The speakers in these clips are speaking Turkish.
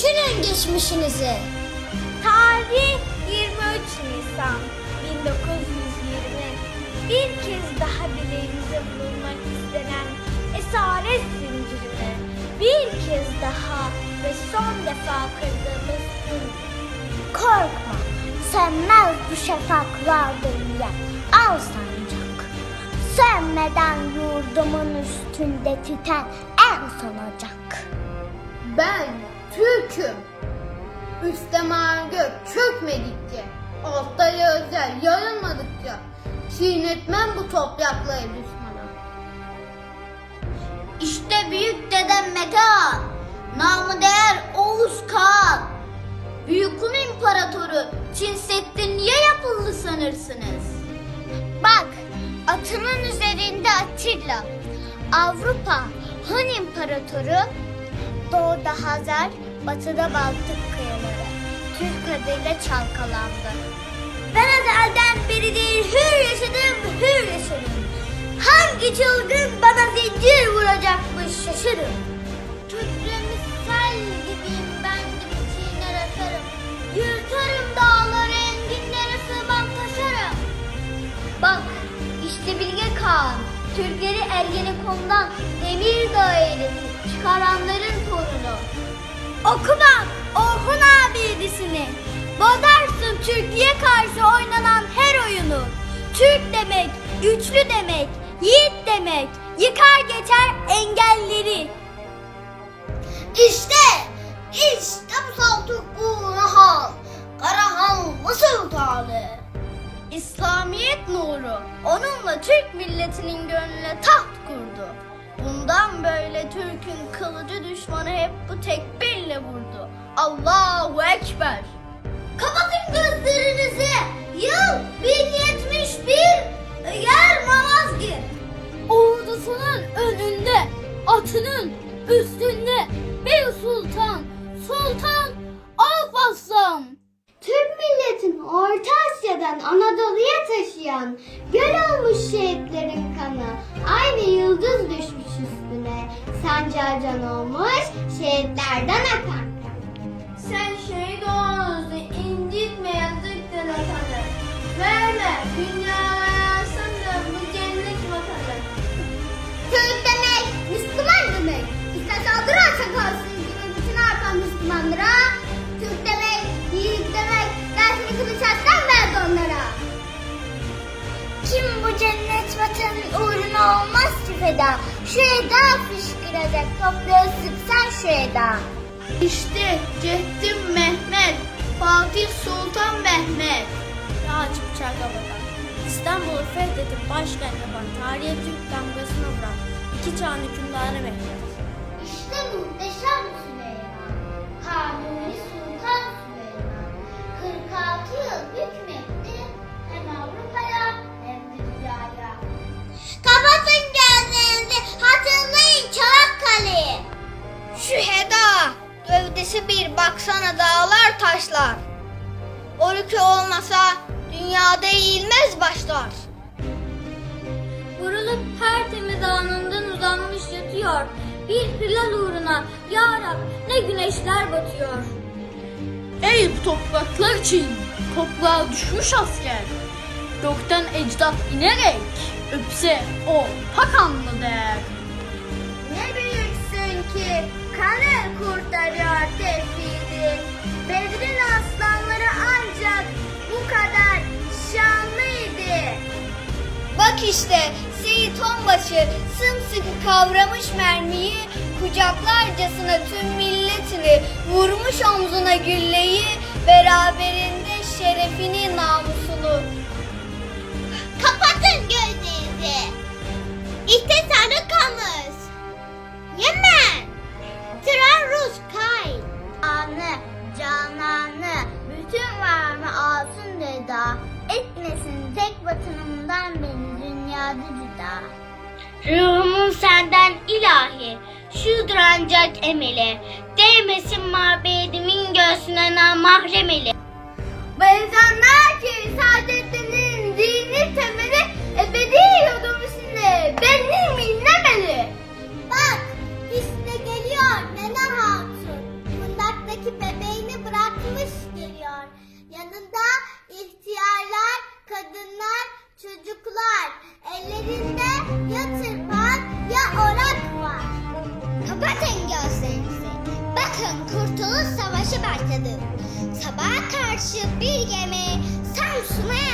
düşünün geçmişinizi. Tarih 23 Nisan 1920. Bir kez daha bileğimize vurulmak istenen esaret zincirine bir kez daha ve son defa kırdığımız gün. Korkma, sönmez bu şafaklarda yer. Al sancak. Sönmeden yurdumun üstünde tüten en son ocak. Ben Türk'üm. Üste mavi gök çökmedikçe, altta gözler yarılmadıkça çiğnetmem bu toprakları düşmana. İşte büyük dedem Metehan, namı değer Oğuz Kağan. Büyük Hun İmparatoru Çin Seddi niye yapıldı sanırsınız? Bak, atının üzerinde Atilla. Avrupa Hun İmparatoru, doğuda Hazar, batıda Baltık kıyıları. Türk adıyla çalkalandı. Ben ezelden beridir hür yaşadım, hür yaşadım. Hangi çılgın bana zincir vuracakmış şaşırım. Kükremi sel gibiyim ben gibi çiğner atarım. Yırtarım dağları enginlere sığmam taşarım. Bak işte Bilge Kağan, Türkleri Ergenekon'dan Demirdağ eğletip çıkaranların torunu. Okuma Orhun abidisini. Bozarsın Türkiye karşı oynanan her oyunu. Türk demek, güçlü demek, yiğit demek. Yıkar geçer engelleri. İşte, işte bu saltuk bu hal. Karahanlı sultanı. İslamiyet nuru onunla Türk milletinin gönlüne taht kurdu. Bundan böyle Türk'ün kılıcı düşmanı hep bu tekbirle vurdu. Allahu Ekber. Kapatın gözlerinizi. Yıl 1071. Yer Malazgirt. Ordusunun önünde, atının üstünde bir sultan, Sultan Alparslan. Türk milletin Orta Asya'dan Anadolu'ya taşıyan göl olmuş şehitlerin kanı. Aynı yıldız düşmüş üstüne. Sancar can olmuş şehitlerden akan. Sen şehit oğlunuzu incitme yazıktır vatanı. Verme dünyaya yansın da bu cennet vatanı. Türk feda. Şu eda fışkıracak toprağı sıksan şu eda. İşte Ceddin Mehmet, Fatih Sultan Mehmet. Yağcı bıçakla bakan, İstanbul'u fethedip başkent yapan, tarihe Türk damgasını vuran iki çağın hükümdarı Mehmet. İşte muhteşem Süleyman. Kanuni Sultan Süleyman. 46 yıl hükmetti gövdesi bir baksana dağlar taşlar. O olmasa dünyada eğilmez başlar. Vurulup her temiz anından uzanmış yatıyor. Bir hilal uğruna ya Rab ne güneşler batıyor. Ey bu topraklar için toprağa düşmüş asker. Gökten ecdat inerek öpse o pakanlı der. Ne büyüksün ki kanı kurtarıyor tevhidi. Bedrin aslanları ancak bu kadar şanlıydı. Bak işte Seyit Onbaşı sımsıkı kavramış mermiyi kucaklarcasına tüm milletini vurmuş omzuna gülleyi beraberinde şerefini namusunu. Kapatın gözlerinizi. İşte sarı kamış. Yemen. Vatanımdan beni dünyada cüda. Ruhumun senden ilahi, şudur ancak emeli. Değmesin mabedimin göğsüne namahremeli. Benzenler ki saadetinin dini temeli ebedi yurdum içinde benim inlemeli. Sabaha karşı bir gemi Samsun'a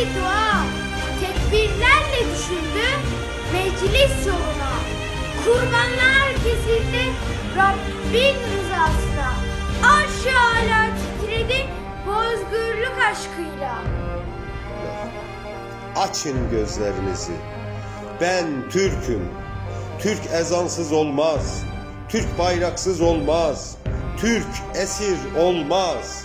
edildi dua. Tekbirlerle düşündü meclis yoluna. Kurbanlar kesildi Rabbin rızasına. Arş-ı ala titredi bozgürlük aşkıyla. Açın gözlerinizi. Ben Türk'üm. Türk ezansız olmaz. Türk bayraksız olmaz. Türk esir olmaz.